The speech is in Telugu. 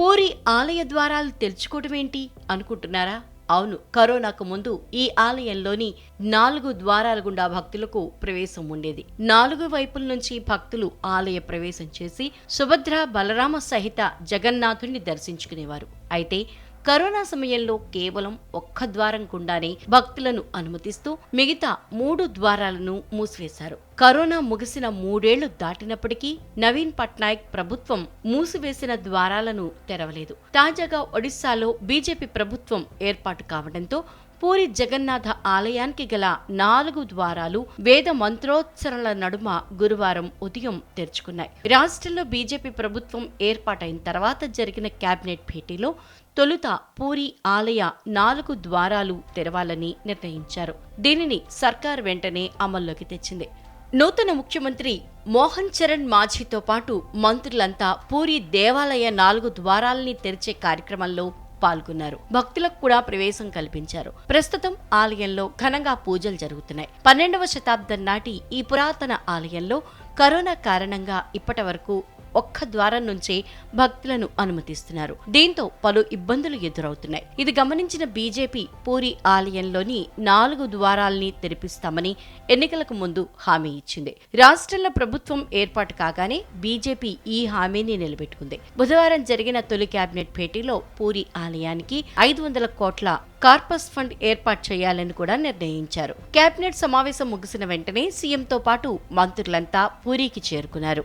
పూరి ఆలయ ద్వారాలు తెరుచుకోవటమేంటి అనుకుంటున్నారా? అవును కరోనాకు ముందు ఈ ఆలయంలోని నాలుగు ద్వారాల గుండా భక్తులకు ప్రవేశం ఉండేది. నాలుగు వైపుల నుంచి భక్తులు ఆలయ ప్రవేశం చేసి సుభద్ర బలరామ సహిత జగన్నాథుణ్ణి దర్శించుకునేవారు. అయితే కరోనా సమయంలో కేవలం ఒక్క ద్వారం గుండానే భక్తులను అనుమతిస్తూ మిగతా మూడు ద్వారాలను మూసివేశారు. కరోనా ముగిసిన మూడేళ్ళు దాటినప్పటికీ నవీన్ పట్నాయక్ ప్రభుత్వం మూసివేసిన ద్వారాలను తెరవలేదు. తాజాగా ఒడిశాలో బీజేపీ ప్రభుత్వం ఏర్పాటు కావడంతో పూరి జగన్నాథ ఆలయానికి గల నాలుగు ద్వారాలు వేద మంత్రోత్సరాల నడుమ గురువారం ఉదయం తెరుచుకున్నాయి. రాష్ట్రంలో బీజేపీ ప్రభుత్వం ఏర్పాటైన తర్వాత జరిగిన కేబినెట్ భేటీలో తొలుత పూరి ఆలయ నాలుగు ద్వారాలు తెరవాలని నిర్ణయించారు. దీనిని సర్కార్ వెంటనే అమల్లోకి తెచ్చింది. నూతన ముఖ్యమంత్రి మోహన్ చరణ్ మాఝీతో పాటు మంత్రులంతా పూరి దేవాలయ నాలుగు ద్వారాలని తెరిచే కార్యక్రమంలో పాల్గొన్నారు. భక్తులకు కూడా ప్రవేశం కల్పించారు. ప్రస్తుతం ఆలయంలో ఘనంగా పూజలు జరుగుతున్నాయి. పన్నెండవ శతాబ్దం నాటి ఈ పురాతన ఆలయంలో కరోనా కారణంగా ఇప్పటి వరకు ఒక్క ద్వారం నుంచే భక్తులను అనుమతిస్తున్నారు. దీంతో పలు ఇబ్బందులు ఎదురవుతున్నాయి. ఇది గమనించిన బీజేపీ పూరి ఆలయంలోని నాలుగు ద్వారాల్ని తెరిపిస్తామని ఎన్నికలకు ముందు హామీ ఇచ్చింది. రాష్ట్రంలో ప్రభుత్వం ఏర్పాటు కాగానే బీజేపీ ఈ హామీని నిలబెట్టుకుంది. బుధవారం జరిగిన తొలి కేబినెట్ భేటీలో పూరి ఆలయానికి ఐదు వందల కోట్ల కార్పస్ ఫండ్ ఏర్పాటు చేయాలని కూడా నిర్ణయించారు. కేబినెట్ సమావేశం ముగిసిన వెంటనే సీఎంతో పాటు మంత్రులంతా పూరికి చేరుకున్నారు.